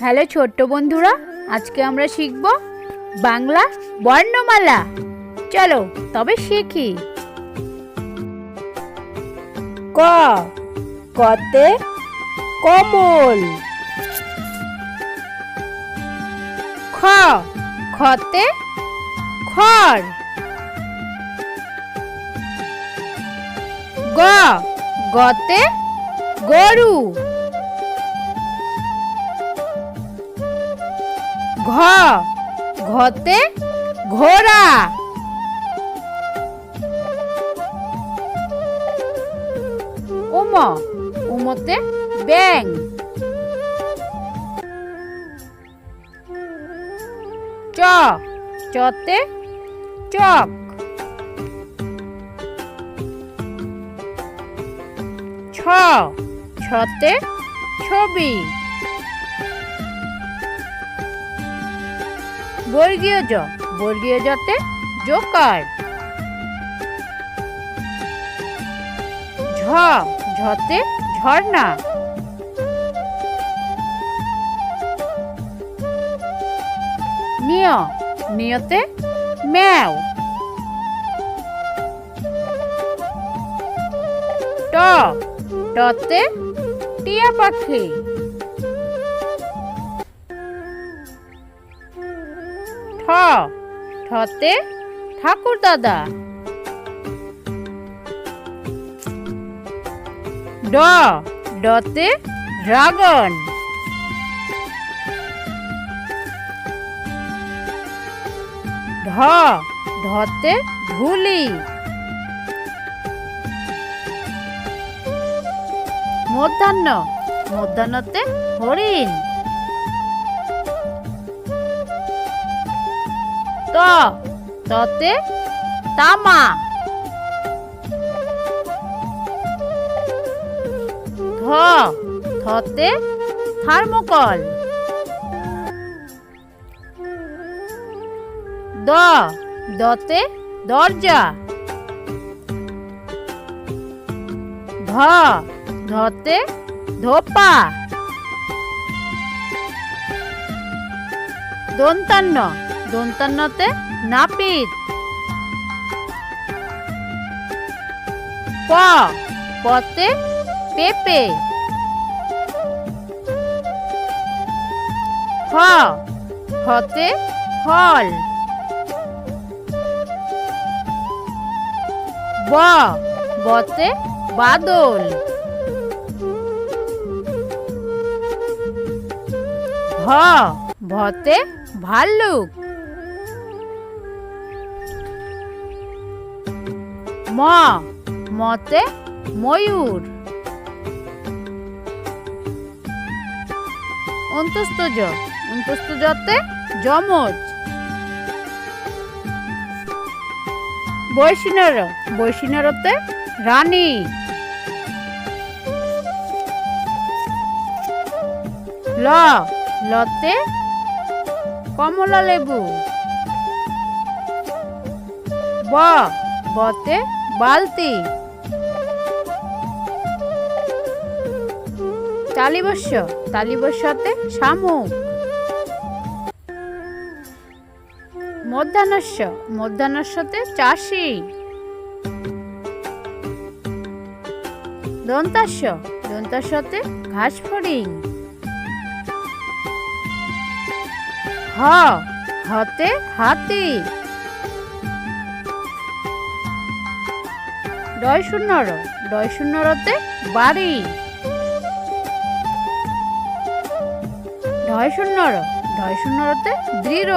Hello ছোট্ট বন্ধুরা, আজকে আমরা শিখব বাংলা বর্ণমালা। চলো, তবে শিখি। ক, কতে কমল। খ, খতে খড়। গ, গতে ঘতে ঘোড়া। উম উমতে ব্যাং চ চতে চক। ছ ছতে ছবি। বর্গীয় জ। বর্গীয় জতে জোকার। ঝ ঝতে ঝর্ণা। নিয় নিয়তে ম্যাও। টতে টিয়া পাখি ঠ। ঠতে ঠাকুর দাদা। ড ডতে ড্রাগন। ঢ ঢতে ঢুলি মধ্যাহ্ন মধ্যাহ্নতে হরিণ। ত ততে তামা। ধ ধতে থার্মোকল। দ দতে দরজা। ধ ধতে ধোপা। দন্তান্ন। দন্তান্নতে নাপিত। প পতে পেঁপে। ফ ফতে ফল। ব বতে বাদল। ভ ভতে ভাল্লুক। ম, মতে ময়ূর। অন্তস্থ জ, অন্তস্থ জতে যমজ। বৈষ্ণর বৈষ্ণরতে রানী। ল, লতে কমলা লেবু ব, বতে বালতি। তালিবস্য তালিবস্যতে শামুক। মধ্যাহ্নস্য মধ্যাহ্নস্যতে চাষি। দন্তাস্য দন্তাস্যতে ঘাস ফড়িং হ হতে হাতি। ডয় শূন্যর ডয় শূন্যরতে বাড়ি। ঢয় শূন্যর ঢয় শূন্যরতে দৃঢ়।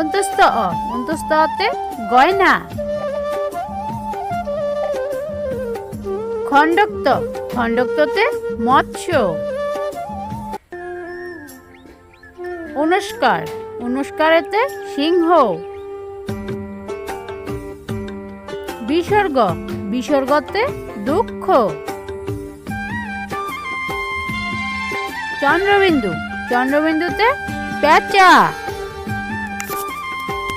অন্তস্থ অ অন্তস্থ অতে গয়না। খণ্ডক্ত, খণ্ডক্ততে মৎস্য। অনুষ্কার, অনুষ্কারেতে সিংহ। বিসর্গ। বিসর্গতে দুঃখ। চন্দ্রবিন্দু। চন্দ্রবিন্দুতে পেঁচা।